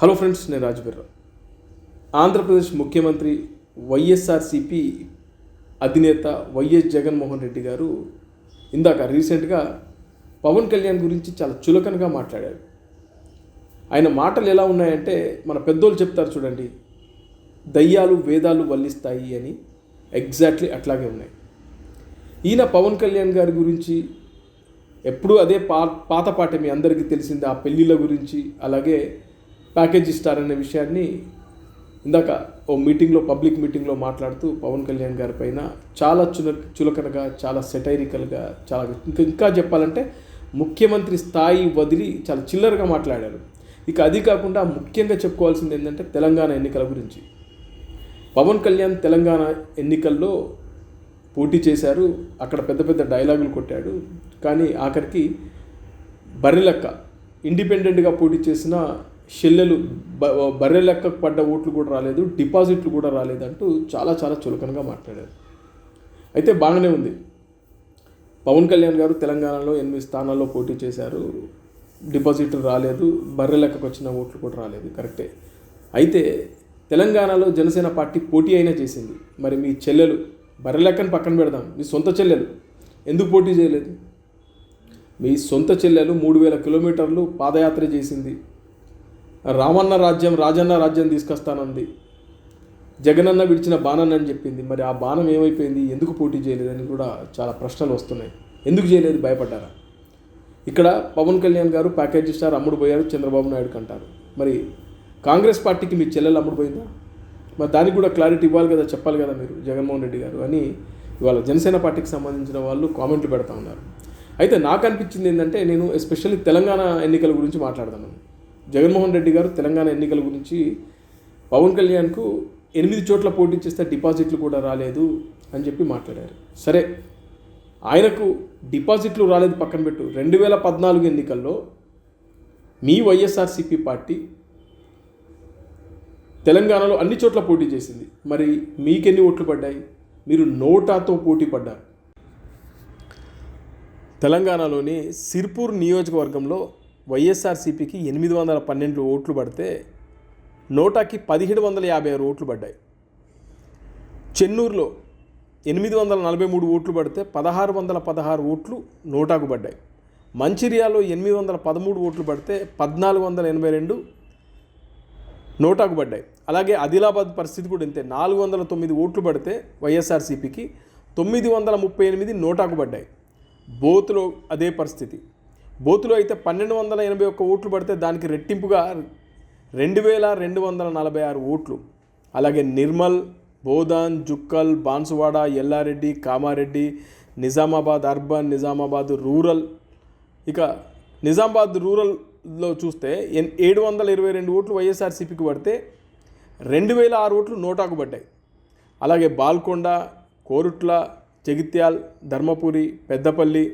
Hello friends నేను రాజబిర్రా ఆంధ్రప్రదేశ్ ముఖ్యమంత్రి వైఎస్ఆర్సిపి అధినేత వైఎస్ జగన్మోహన్ రెడ్డి గారు ఇందాక రీసెంట్గా పవన్ కళ్యాణ్ గురించి చాలా చులకనగా మాట్లాడారు. ఆయన మాటలు ఎలా ఉన్నాయంటే మన పెద్దోళ్ళు చెప్తారు చూడండి దయ్యాలు వేదాలు వల్లిస్తాయి అని. ఎగ్జాక్ట్లీ అట్లాగే ఉన్నాయి. ఈయన పవన్ కళ్యాణ్ గారి గురించి ఎప్పుడూ అదే పా పాత పాట మీ అందరికీ తెలిసింది ఆ పెళ్ళిళ్ళ గురించి అలాగే ప్యాకేజ్ ఇస్తారనే అనే విషయాన్ని ఇందాక ఓ మీటింగ్లో పబ్లిక్ మీటింగ్లో మాట్లాడుతూ పవన్ కళ్యాణ్ గారి పైన చాలా చుల చులకనగా చాలా సెటైరికల్గా చాలా ఇంకా ఇంకా చెప్పాలంటే ముఖ్యమంత్రి స్థాయి వదిలి చాలా చిల్లరగా మాట్లాడారు. ఇక అది కాకుండా ముఖ్యంగా చెప్పుకోవాల్సింది ఏంటంటే తెలంగాణ ఎన్నికల గురించి. పవన్ కళ్యాణ్ తెలంగాణ ఎన్నికల్లో పోటీ చేశారు అక్కడ పెద్ద పెద్ద డైలాగులు కొట్టాడు కానీ ఆఖరికి బర్రెలక్క ఇండిపెండెంట్గా పోటీ చేసిన షెల్లెలు బ బర్రె లెక్కకు పడ్డ ఓట్లు కూడా రాలేదు డిపాజిట్లు కూడా రాలేదంటూ చాలా చాలా చులకనగా మాట్లాడారు. అయితే బాగానే ఉంది. పవన్ కళ్యాణ్ గారు తెలంగాణలో ఎనిమిది స్థానాల్లో పోటీ చేశారు. డిపాజిట్లు రాలేదు బర్రె లెక్కకు వచ్చిన ఓట్లు కూడా రాలేదు కరెక్టే. అయితే తెలంగాణలో జనసేన పార్టీ పోటీ అయినా చేసింది. మరి మీ చెల్లెలు బర్రె లెక్కను పక్కన పెడదాం మీ సొంత చెల్లెలు ఎందుకు పోటీ చేయలేదు? మీ సొంత చెల్లెలు మూడు వేల కిలోమీటర్లు పాదయాత్ర చేసింది రామన్న రాజ్యం రాజన్న రాజ్యం తీసుకొస్తానంది. జగనన్న విడిచిన బాణన్ అని చెప్పింది. మరి ఆ బాణం ఏమైపోయింది? ఎందుకు పోటీ చేయలేదని కూడా చాలా ప్రశ్నలు వస్తున్నాయి. ఎందుకు చేయలేదు? భయపడ్డారా? ఇక్కడ పవన్ కళ్యాణ్ గారు ప్యాకేజీ స్టార్ అమ్ముడు పోయారు చంద్రబాబు నాయుడుకి అంటారు. మరి కాంగ్రెస్ పార్టీకి మీ చెల్లెలు అమ్ముడు పోయిందా? మరి దానికి కూడా క్లారిటీ ఇవ్వాలి కదా చెప్పాలి కదా మీరు జగన్మోహన్ రెడ్డి గారు అని ఇవాళ జనసేన పార్టీకి సంబంధించిన వాళ్ళు కామెంట్లు పెడతా ఉన్నారు. అయితే నాకు అనిపించింది ఏంటంటే నేను ఎస్పెషల్లీ తెలంగాణ ఎన్నికల గురించి మాట్లాడతాను జగన్మోహన్ రెడ్డి గారు తెలంగాణ ఎన్నికల గురించి పవన్ కళ్యాణ్కు ఎనిమిది చోట్ల పోటీ చేస్తే డిపాజిట్లు కూడా రాలేదు అని చెప్పి మాట్లాడారు. సరే ఆయనకు డిపాజిట్లు రాలేదు పక్కన పెట్టు. రెండు వేల పద్నాలుగు ఎన్నికల్లో మీ వైఎస్ఆర్సిపి పార్టీ తెలంగాణలో అన్ని చోట్ల పోటీ చేసింది. మరి మీకెన్ని ఓట్లు పడ్డాయి? మీరు నోటాతో పోటీ పడ్డారు. తెలంగాణలోని సిర్పూర్ నియోజకవర్గంలో వైఎస్ఆర్సీపీకి ఎనిమిది వందల పన్నెండు ఓట్లు పడితే నోటాకి పదిహేడు వందల యాభై ఆరు ఓట్లు పడ్డాయి. చెన్నూరులో ఎనిమిది వందల నలభై మూడు ఓట్లు పడితే పదహారు వందల పదహారు ఓట్లు నోటాకు పడ్డాయి. మంచిర్యాలో ఎనిమిది వందల పదమూడు ఓట్లు పడితే పద్నాలుగు వందల ఎనభై రెండు నోటాకు పడ్డాయి. అలాగే ఆదిలాబాద్ పరిస్థితి కూడా ఇంతే. నాలుగు వందల తొమ్మిది ఓట్లు పడితే వైఎస్ఆర్సీపీకి తొమ్మిది వందల ముప్పై ఎనిమిది నోటాకు పడ్డాయి. బోతులో అదే పరిస్థితి. బోతులో అయితే పన్నెండు వందల ఎనభై ఒక్క ఓట్లు పడితే దానికి రెట్టింపుగా రెండు వేల రెండు వందల నలభై ఆరు ఓట్లు. అలాగే నిర్మల్ బోధాన్ జుక్కల్ బాన్సువాడ ఎల్లారెడ్డి కామారెడ్డి నిజామాబాద్ అర్బన్ నిజామాబాద్ రూరల్. ఇక నిజామాబాద్ రూరల్లో చూస్తే ఎన్ ఏడు వందల ఇరవై రెండు ఓట్లు వైఎస్ఆర్సీపీకి పడితే రెండు వేల ఆరు ఓట్లు నోటాకు పడ్డాయి. అలాగే బాల్కొండ కోరుట్ల జగిత్యాల్ ధర్మపురి పెద్దపల్లి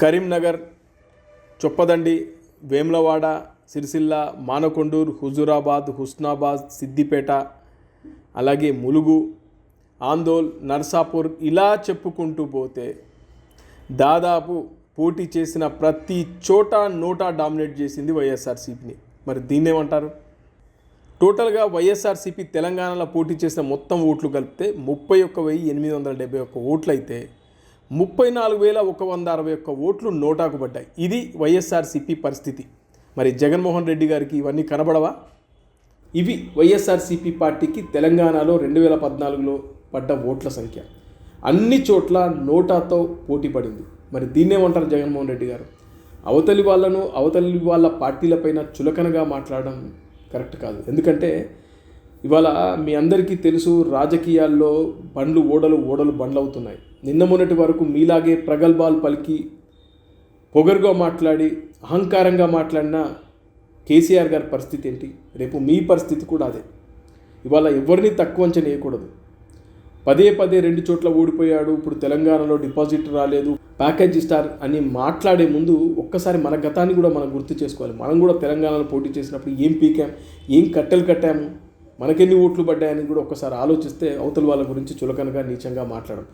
కరీంనగర్ చొప్పదండి వేములవాడ సిరిసిల్ల మానకొండూరు హుజూరాబాద్ హుస్నాబాద్ సిద్దిపేట అలాగే ములుగు ఆందోల్ నర్సాపూర్ ఇలా చెప్పుకుంటూ పోతే దాదాపు పోటీ చేసిన ప్రతి చోట నోటా డామినేట్ చేసింది వైఎస్ఆర్సీపీని. మరి దీన్ని ఏమంటారు టోటల్గా వైఎస్ఆర్సీపీ తెలంగాణలో పోటీ చేసిన మొత్తం ఓట్లు కలిపితే ముప్పై ఒక్క వెయ్యి ఎనిమిది వందల డెబ్బై ఒక్క ఓట్లు అయితే ముప్పై నాలుగు వేల ఒక వంద అరవై ఒక్క ఓట్లు నోటాకు పడ్డాయి. ఇది వైఎస్ఆర్సీపీ పరిస్థితి. మరి జగన్మోహన్ రెడ్డి గారికి ఇవన్నీ కనబడవా? ఇవి వైఎస్ఆర్సీపీ పార్టీకి తెలంగాణలో రెండు వేల పద్నాలుగులో పడ్డ ఓట్ల సంఖ్య. అన్ని చోట్ల నోటాతో పోటీ పడింది. మరి దీన్నేమంటారు జగన్మోహన్ రెడ్డి గారు? అవతలి వాళ్ళను అవతలి వాళ్ళ పార్టీలపైన చులకనగా మాట్లాడడం కరెక్ట్ కాదు. ఎందుకంటే ఇవాళ మీ అందరికీ తెలుసు రాజకీయాల్లో బండ్లు ఓడలు ఓడలు బండ్లు అవుతున్నాయి నిన్న మొన్నటి వరకు మీలాగే ప్రగల్భాలు పలికి పొగరుగా మాట్లాడి అహంకారంగా మాట్లాడిన కేసీఆర్ గారి పరిస్థితి ఏంటి? రేపు మీ పరిస్థితి కూడా అదే. ఇవాళ ఎవరిని తక్కువ అంచనా వేయకూడదు. పదే పదే రెండు చోట్ల ఓడిపోయాడు ఇప్పుడు తెలంగాణలో డిపాజిట్ రాలేదు ప్యాకేజ్ స్టార్ అని మాట్లాడే ముందు ఒక్కసారి మన గతాన్ని కూడా మనం గుర్తు చేసుకోవాలి. మనం కూడా తెలంగాణలో పోటీ చేసినప్పుడు ఏం పీకాం ఏం కట్టెలు కట్టాము? మనకెన్ని ఓట్లు పడ్డాయని కూడా ఒక్కసారి ఆలోచిస్తే అవతల వాళ్ళ గురించి చులకనగా నీచంగా మాట్లాడడం